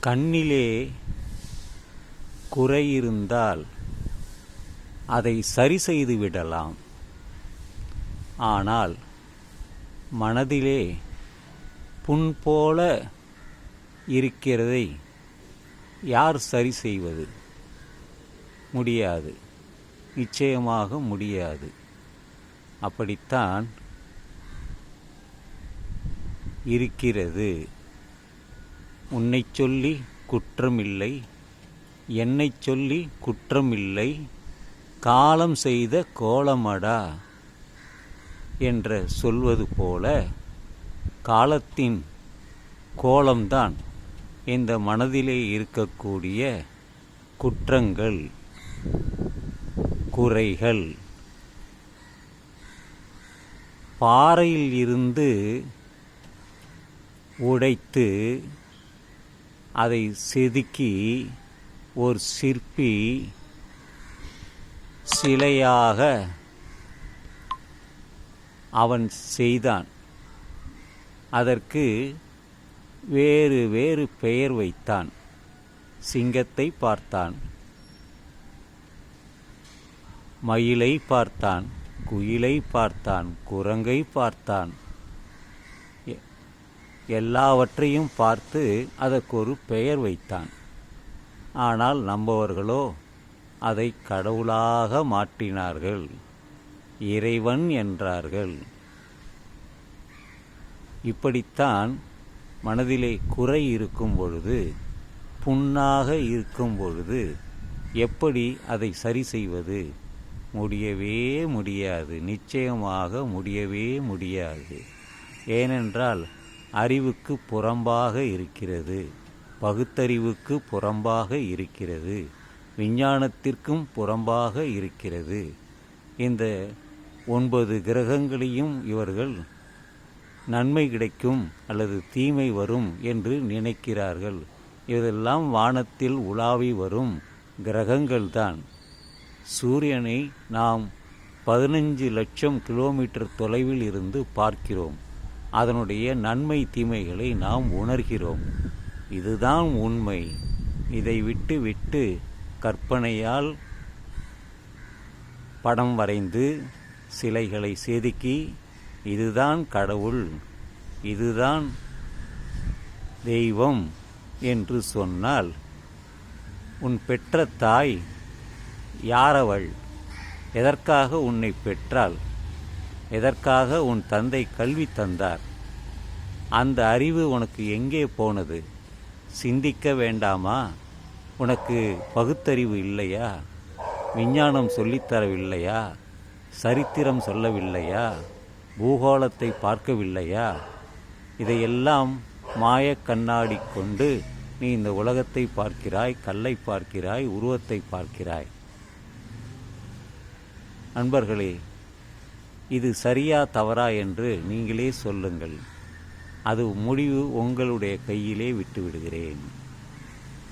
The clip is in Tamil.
கண்ணிலே குறை இருந்தால் அதை சரி செய்து விடலாம். ஆனால் மனதிலே புண் போல இருக்கிறதை யார் சரி செய்வது? முடியாது. நிச்சயமாக முடியாது. அப்படித்தான் இருக்கிறது. உன்னை சொல்லி குற்றமில்லை என்னை சொல்லி குற்றமில்லை காலம் செய்த கோலமடா என்ற சொல்வது போல காலத்தின் கோலம்தான் இந்த மனதிலே இருக்கக்கூடிய குற்றங்கள் குறைகள். பாறையில் இருந்து உடைத்து அதை செதுக்கி ஒரு சிற்பி சிலையாக அவன் செய்தான். அதற்கு வேறு வேறு பெயர் வைத்தான். சிங்கத்தை பார்த்தான். மயிலை பார்த்தான். குயிலை பார்த்தான். குரங்கை பார்த்தான். எல்லாவற்றையும் பார்த்து அதற்கு ஒரு பெயர் வைத்தான். ஆனால் நம்பவர்களோ அதை கடவுளாக மாற்றினார்கள். இறைவன் என்றார்கள். இப்படித்தான் மனதிலே குறை இருக்கும் பொழுது புண்ணாக இருக்கும் பொழுது எப்படி அதை சரி செய்வது? முடியவே முடியாது. நிச்சயமாக முடியவே முடியாது. ஏனென்றால் அறிவுக்கு புறம்பாக இருக்கிறது. பகுத்தறிவுக்கு புறம்பாக இருக்கிறது. விஞ்ஞானத்திற்கும் புறம்பாக இருக்கிறது. இந்த ஒன்பது கிரகங்களையும் இவர்கள் நன்மை கிடைக்கும் அல்லது தீமை வரும் என்று நினைக்கிறார்கள். இதெல்லாம் வானத்தில் உலாவி வரும் கிரகங்கள்தான். சூரியனை நாம் பதினஞ்சு லட்சம் கிலோமீட்டர் தொலைவில் இருந்து பார்க்கிறோம். அதனுடைய நன்மை தீமைகளை நாம் உணர்கிறோம். இதுதான் உண்மை. இதை விட்டு விட்டு கற்பனையால் படம் வரைந்து சிலைகளை செதுக்கி இதுதான் கடவுள் இதுதான் தெய்வம் என்று சொன்னால் உன் பெற்ற தாய் யாரவள்? எதற்காக உன்னை பெற்றாள்? எதற்காக உன் தந்தை கல்வி தந்தார்? அந்த அறிவு உனக்கு எங்கே போனது? சிந்திக்க வேண்டாமா? உனக்கு பகுத்தறிவு இல்லையா? விஞ்ஞானம் சொல்லித்தரவில்லையா? சரித்திரம் சொல்லவில்லையா? பூகோளத்தை பார்க்கவில்லையா? இதையெல்லாம் மாயக் கண்ணாடி கொண்டு நீ இந்த உலகத்தை பார்க்கிறாய் கல்லை பார்க்கிறாய் உருவத்தை பார்க்கிறாய். நண்பர்களே இது சரியா தவறா என்று நீங்களே சொல்லுங்கள். அது முடிவு உங்களுடைய கையிலே விட்டு விடுகிறேன்